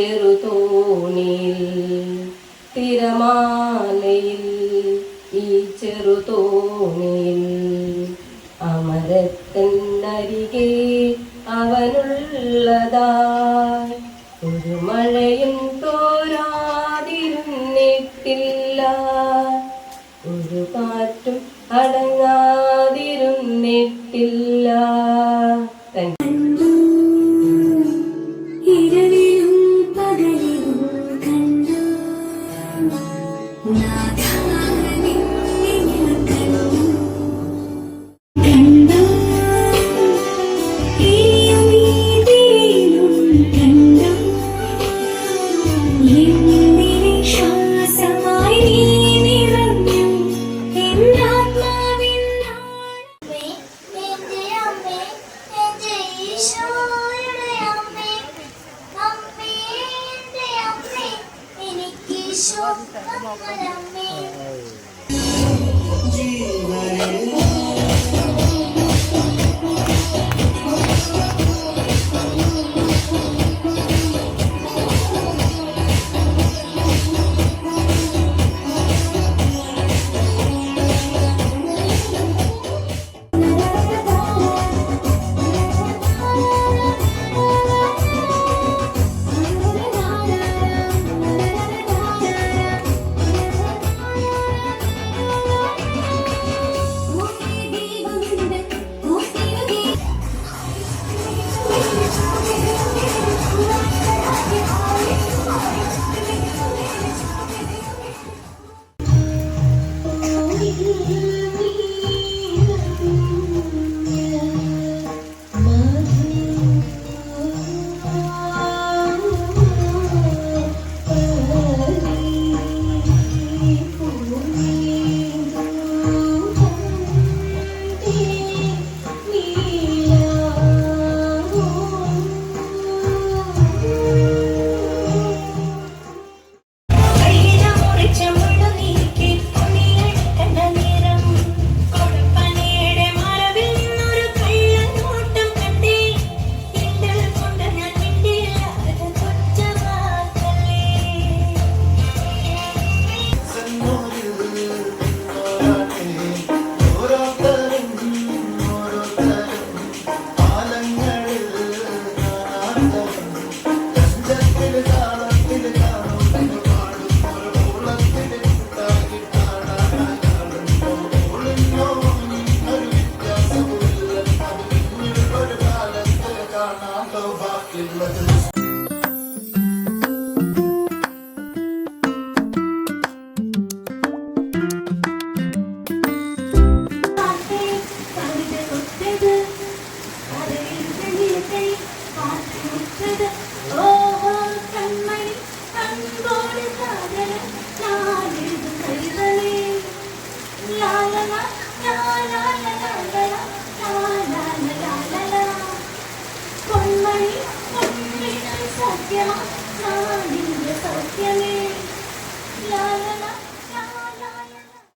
ചെറുതോണിയിൽ തിരമാലയിൽ ഈ ചെറുതോണിൽ അമരത്തന്നരികെ അവനുള്ളതായി. ഒരു മഴയും തോരാതിരുന്നിട്ടില്ല. ഒരു കാറ്റും അടങ്ങാതിരുന്നിട്ടില്ല 你咋不老看？സത്യമാ നാടിന്റെ സത്യമേ.